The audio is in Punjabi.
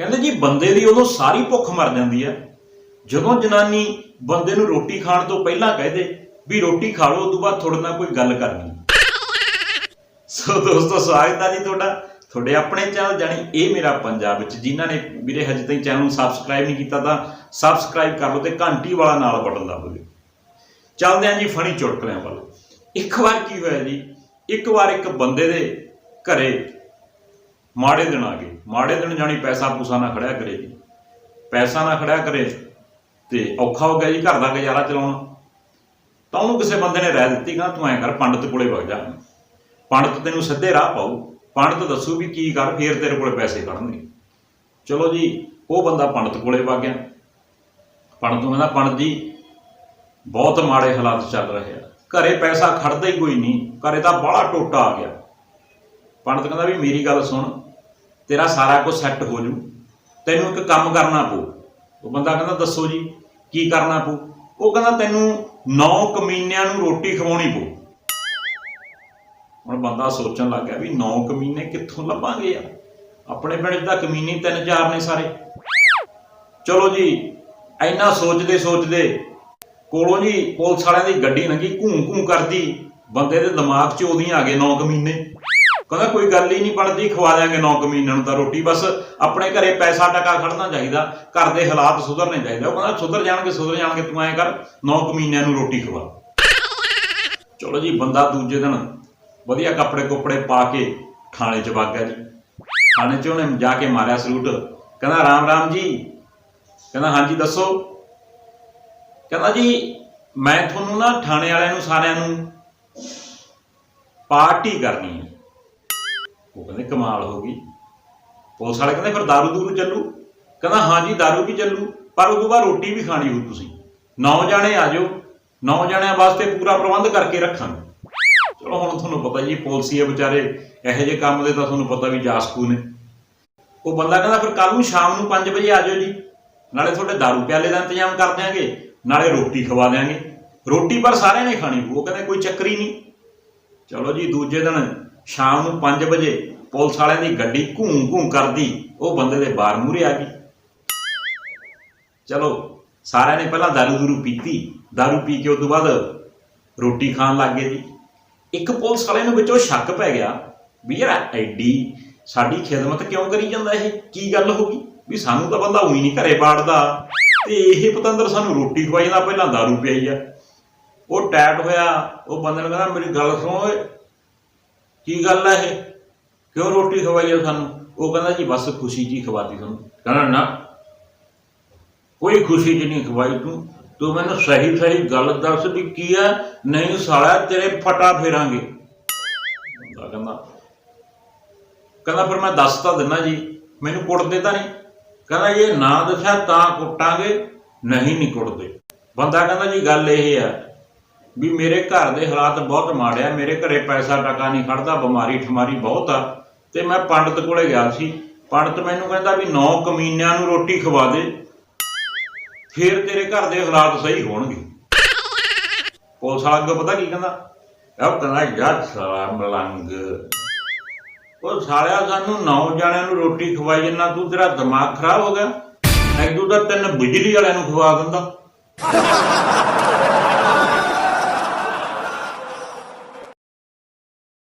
ਕਹਿੰਦੇ ਜੀ ਬੰਦੇ ਦੀ ਉਦੋਂ ਸਾਰੀ ਭੁੱਖ ਮਰ ਜਾਂਦੀ ਹੈ। ਜਦੋਂ ਜਨਾਨੀ ਬੰਦੇ ਨੂੰ ਰੋਟੀ ਖਾਣ ਤੋਂ ਪਹਿਲਾਂ ਕਹਦੇ ਵੀ ਰੋਟੀ ਖਾ ਲਓ, ਉਦੋਂ ਬਾਅਦ ਤੁਹਾਡੇ ਨਾਲ ਕੋਈ ਗੱਲ ਕਰਨੀ। ਸੋ ਦੋਸਤੋ, ਸਵਾਗਤ ਹੈ ਜੀ ਤੁਹਾਡਾ। ਤੁਹਾਡੇ ਆਪਣੇ ਚੈਨਲ ਜਾਨੀ ਇਹ ਮੇਰਾ ਪੰਜਾਬ ਵਿੱਚ। ਜਿਨ੍ਹਾਂ ਨੇ ਵੀਰੇ ਹਜੇ ਤਾਈਂ ਚੈਨਲ ਨੂੰ ਸਬਸਕ੍ਰਾਈਬ ਨਹੀਂ ਕੀਤਾ ਤਾਂ ਸਬਸਕ੍ਰਾਈਬ ਕਰ ਲਓ ਤੇ ਘੰਟੀ ਵਾਲਾ ਨਾਲ ਬਟਨ ਦਬਾ ਦਿਓ। ਚੱਲਦੇ ਆਂ ਜੀ ਫਣੀ ਚੁਟਕਲਿਆਂ ਵੱਲ। ਇੱਕ ਵਾਰ ਕੀ ਹੋਇਆ ਜੀ? ਇੱਕ ਵਾਰ ਇੱਕ ਬੰਦੇ ਦੇ ਘਰੇ ਮਾੜੇ ਦਿਨ ਆ ਗਏ। ਮਾੜੇ ਦਿਨ ਜਾਣੀ ਪੈਸਾ ਪੂਸਾ ਨਾ ਖੜਿਆ ਕਰੇ ਜੀ। ਪੈਸਾ ਨਾ ਖੜਿਆ ਕਰੇ ਤੇ ਔਖਾ ਹੋ ਗਿਆ ਜੀ ਘਰ ਦਾ ਗੁਜ਼ਾਰਾ ਚਲਾਉਣਾ। ਤਾਂ ਉਹਨੂੰ ਕਿਸੇ ਬੰਦੇ ਨੇ ਰਹਿ ਦਿੱਤੀ, ਕਹਿੰਦਾ ਤੂੰ ਐਂ ਕਰ, ਪੰਡਤ ਕੋਲੇ ਵਗ ਜਾ। ਪੰਡਤ ਤੈਨੂੰ ਸਿੱਧੇ ਰਾਹ ਪਾਉ ਪੰਡਤ ਦੱਸੂ ਵੀ ਕੀ ਕਰ, ਫੇਰ ਤੇਰੇ ਕੋਲੇ ਪੈਸੇ ਖੜਨਗੇ ਚਲੋ ਜੀ, ਉਹ ਬੰਦਾ ਪੰਡਤ ਕੋਲੇ ਵਗ ਗਿਆ। ਪੰਡਤ ਨੂੰ ਕਹਿੰਦਾ, ਪੰਡਤ ਜੀ, ਬਹੁਤ ਮਾੜੇ ਹਾਲਾਤ ਚੱਲ ਰਹੇ ਆ। ਘਰੇ ਪੈਸਾ ਖੜਦਾ ਹੀ ਕੋਈ ਨਹੀਂ। ਘਰੇ ਤਾਂ ਬੜਾ ਟੋਟਾ ਆ ਗਿਆ। ਪੰਡਤ ਕਹਿੰਦਾ ਵੀ ਮੇਰੀ ਗੱਲ ਸੁਣ, ਤੇਰਾ ਸਾਰਾ ਕੁਝ ਸੈੱਟ ਹੋ ਜੂ, ਤੈਨੂੰ ਇੱਕ ਕੰਮ ਕਰਨਾ ਪਊ। ਉਹ ਬੰਦਾ ਕਹਿੰਦਾ, ਦੱਸੋ ਜੀ, ਕੀ ਕਰਨਾ ਪਊ? ਉਹ ਕਹਿੰਦਾ, ਤੈਨੂੰ ਨੌ ਕਮੀਨਿਆਂ ਨੂੰ ਰੋਟੀ ਖਵਾਉਣੀ ਪਊ। ਹੁਣ ਬੰਦਾ ਸੋਚਣ ਲੱਗ ਗਿਆ ਵੀ 9 ਕਮੀਨੇ ਕਿੱਥੋਂ ਲੱਭਾਂਗੇ ਯਾਰ? ਆਪਣੇ ਪਿੰਡ 'ਚ ਤਾਂ ਕਮੀਨੇ ਤਿੰਨ ਚਾਰ ਨੇ ਸਾਰੇ। ਚਲੋ ਜੀ ਐਨਾ ਸੋਚਦੇ ਸੋਚਦੇ ਕੋਲੋਂ ਜੀ ਪੁਲਿਸ ਵਾਲਿਆਂ ਦੀ ਗੱਡੀ ਲੰਘੀ ਘੂੰ ਘੂੰ ਕਰਦੀ। ਬੰਦੇ ਦੇ ਦਿਮਾਗ 'ਚ ਉਹਦੀਆਂ ਆ ਗਏ ਨੌ ਕਮੀਨੇ ਕਹਿੰਦਾ ਕੋਈ ਗੱਲ ਹੀ ਨਹੀਂ ਬਣਦੀ ਖਵਾ ਦਿਆਂਗੇ 9 ਕਮੀਨਿਆਂ ਨੂੰ ਤਾਂ ਰੋਟੀ, ਬਸ ਆਪਣੇ ਘਰੇ ਪੈਸਾ ਟਕਾ ਖੜਨਾ ਚਾਹੀਦਾ, ਘਰ ਦੇ ਹਾਲਾਤ ਸੁਧਰਨੇ ਚਾਹੀਦੇ। ਉਹ ਕਹਿੰਦਾ ਸੁਧਰ ਜਾਣਗੇ ਸੁਧਰ ਜਾਣਗੇ, ਤੂੰ ਐਂ ਕਰ 9 ਕਮੀਨਿਆਂ ਨੂੰ ਰੋਟੀ ਖਵਾ। ਚਲੋ ਜੀ, ਬੰਦਾ ਦੂਜੇ ਦਿਨ ਵਧੀਆ ਕੱਪੜੇ ਕੁੱਪੜੇ ਪਾ ਕੇ ਥਾਣੇ 'ਚ ਵਗ ਗਿਆ ਜੀ। ਥਾਣੇ 'ਚ ਉਹਨੇ ਜਾ ਕੇ ਮਾਰਿਆ ਸਲੂਟ। ਕਹਿੰਦਾ, ਰਾਮ ਰਾਮ ਜੀ। ਕਹਿੰਦਾ, ਹਾਂਜੀ, ਦੱਸੋ। ਕਹਿੰਦਾ, ਜੀ, ਮੈਂ ਤੁਹਾਨੂੰ ਨਾ ਥਾਣੇ ਵਾਲਿਆਂ ਨੂੰ ਸਾਰਿਆਂ ਨੂੰ ਪਾਰਟੀ ਕਰਨੀ ਹੈ। ਉਹ ਕਹਿੰਦੇ ਕਮਾਲ ਹੋ ਗਈ। ਪੁਲਿਸ ਵਾਲੇ ਕਹਿੰਦੇ ਫਿਰ ਦਾਰੂ ਦੂਰੂ ਚੱਲੂ। ਕਹਿੰਦਾ ਹਾਂਜੀ ਦਾਰੂ ਵੀ ਚੱਲੂ, ਪਰ ਉਹ ਤੋਂ ਬਾਅਦ ਰੋਟੀ ਵੀ ਖਾਣੀ ਹੋ ਤੁਸੀਂ। ਨੌ ਜਾਣੇ ਆ ਜਾਓ। ਨੌ ਜਾਣਿਆਂ ਵਾਸਤੇ ਪੂਰਾ ਪ੍ਰਬੰਧ ਕਰਕੇ ਰੱਖਾਂਗੇ। ਚਲੋ, ਹੁਣ ਤੁਹਾਨੂੰ ਪਤਾ ਜੀ, ਪੁਲਸੀਏ ਵਿਚਾਰੇ, ਇਹੋ ਜਿਹੇ ਕੰਮ ਦੇ ਤਾਂ ਤੁਹਾਨੂੰ ਪਤਾ ਵੀ ਜਾਸਕੂ ਨੇ। ਉਹ ਬੰਦਾ ਕਹਿੰਦਾ, ਫਿਰ ਕੱਲ ਨੂੰ ਸ਼ਾਮ ਨੂੰ 5 ਵਜੇ ਆ ਜਾਓ ਜੀ। ਨਾਲੇ ਤੁਹਾਡੇ ਦਾਰੂ ਪਿਆਲੇ ਦਾ ਇੰਤਜ਼ਾਮ ਕਰ ਦਿਆਂਗੇ, ਨਾਲੇ ਰੋਟੀ ਖਵਾ ਦਿਆਂਗੇ। ਰੋਟੀ ਪਰ ਸਾਰਿਆਂ ਨੇ ਖਾਣੀ ਉਹ ਕਹਿੰਦੇ, ਕੋਈ ਚੱਕਰ ਹੀ ਨਹੀਂ। ਚਲੋ ਜੀ, ਦੂਜੇ ਦਿਨ ਸ਼ਾਮ ਨੂੰ 5 ਵਜੇ ਪੁਲਿਸ ਵਾਲਿਆਂ ਦੀ ਗੱਡੀ ਘੂੰ ਘੂੰ ਕਰਦੀ, ਉਹ ਬੰਦੇ ਦੇ ਬਾਰ ਮੂਹਰੇ ਆ ਗਈ। ਚਲੋ, ਸਾਰਿਆਂ ਨੇ ਪਹਿਲਾਂ ਦਾਰੂ ਦੂਰੂ ਪੀਤੀ। ਦਾਰੂ ਪੀ ਕੇ ਉਸ ਤੋਂ ਬਾਅਦ ਰੋਟੀ ਖਾਣ ਲੱਗ ਗਏ ਜੀ। ਇੱਕ ਪੁਲਿਸ ਵਾਲੇ ਨੂੰ ਵਿੱਚੋਂ ਸ਼ੱਕ ਪੈ ਗਿਆ ਵੀ ਯਾਰ ਐਡੀ ਸਾਡੀ ਖਿਦਮਤ ਕਿਉਂ ਕਰੀ ਜਾਂਦਾ ਇਹ? ਕੀ ਗੱਲ ਹੋ ਗਈ? ਵੀ ਸਾਨੂੰ ਤਾਂ ਬੰਦਾ ਉਹੀ ਨਹੀਂ ਘਰੇ ਬਾੜਦਾ ਤੇ ਇਹ ਪਤੰਦਰ ਸਾਨੂੰ ਰੋਟੀ ਖਵਾਈ ਜਾਂਦਾ ਪਹਿਲਾਂ ਦਾਰੂ ਪਿਆਈ ਆ। ਉਹ ਟੈਟ ਹੋਇਆ, ਉਹ ਬੰਦੇ ਨੂੰ ਕਹਿੰਦਾ, ਮੇਰੀ ਗੱਲ ਸੁਣੋ ਓਏ। ਕੀ ਗੱਲ ਹੈ ਇਹ? ਕਿਉਂ ਰੋਟੀ ਖਵਾਈ ਆ ਸਾਨੂੰ? ਉਹ ਕਹਿੰਦਾ ਜੀ ਬਸ ਖੁਸ਼ੀ ਜੀ ਖਵਾਤੀ ਤੁਹਾਨੂੰ। ਕਹਿੰਦਾ ਨਾ, ਕੋਈ ਖੁਸ਼ੀ ਜੀ ਨਹੀਂ ਖਵਾਈ ਤੂੰ। ਤੂੰ ਮੈਨੂੰ ਸਹੀ ਸਹੀ ਗੱਲ ਦੱਸ ਵੀ ਕੀ ਆ? ਨਹੀਂ ਸਾਲਾ ਤੇਰੇ ਫਟਾ ਫੇਰਾਂਗੇ। ਕਹਿੰਦਾ ਕਹਿੰਦਾ ਫਿਰ ਮੈਂ ਦੱਸ ਤਾਂ ਦਿੰਨਾ ਜੀ, ਮੈਨੂੰ ਕੁੱਟਦੇ ਤਾਂ ਨਹੀਂ। ਕਹਿੰਦਾ ਇਹ ਨਾ ਦੱਸਿਆ ਤਾਂ ਕੁੱਟਾਂਗੇ, ਨਹੀਂ ਨਹੀਂ ਕੁੱਟਦੇ। ਬੰਦਾ ਕਹਿੰਦਾ ਜੀ ਗੱਲ ਇਹ ਆ ਵੀ ਮੇਰੇ ਘਰ ਦੇ ਹਾਲਾਤ ਬਹੁਤ ਮਾੜੇ ਆ, ਮੇਰੇ ਘਰੇ ਪੈਸਾ ਟਕਾ ਨਹੀਂ ਖੜਦਾ, ਬਿਮਾਰੀ ਠਮਾਰੀ ਬਹੁਤ ਆ। ਤੇ ਮੈਂ ਪੰਡਤ ਕੋਲੇ ਗਿਆ ਸੀ। ਪੰਡਤ ਮੈਨੂੰ ਕਹਿੰਦਾ ਵੀ 9 ਕਮੀਨਿਆਂ ਨੂੰ ਰੋਟੀ ਖਵਾ ਦੇ। ਫਿਰ ਤੇਰੇ ਘਰ ਦੇ ਹਾਲਾਤ ਸਹੀ ਹੋਣਗੇ। ਪੁਲਿਸ ਵਾਲਾ ਅੱਗੇ ਪਤਾ ਕੀ ਕਹਿੰਦਾ? ਇਹ ਕਹਿੰਦਾ, ਯਾਰ ਸਾਲਾ ਮਲੰਗ। ਉਹ ਸਾਲਿਆ, ਸਾਨੂੰ ਨੌ ਜਣਿਆਂ ਨੂੰ ਰੋਟੀ ਖਵਾਈ ਜੰਨਾ ਤੂੰ ਤੇਰਾ ਦਿਮਾਗ ਖਰਾਬ ਹੋ ਗਿਆ। ਐਦੂ ਤਾਂ ਤਿੰਨ ਬਿਜਲੀ ਵਾਲਿਆਂ ਨੂੰ ਖਵਾ ਦਿੰਦਾ।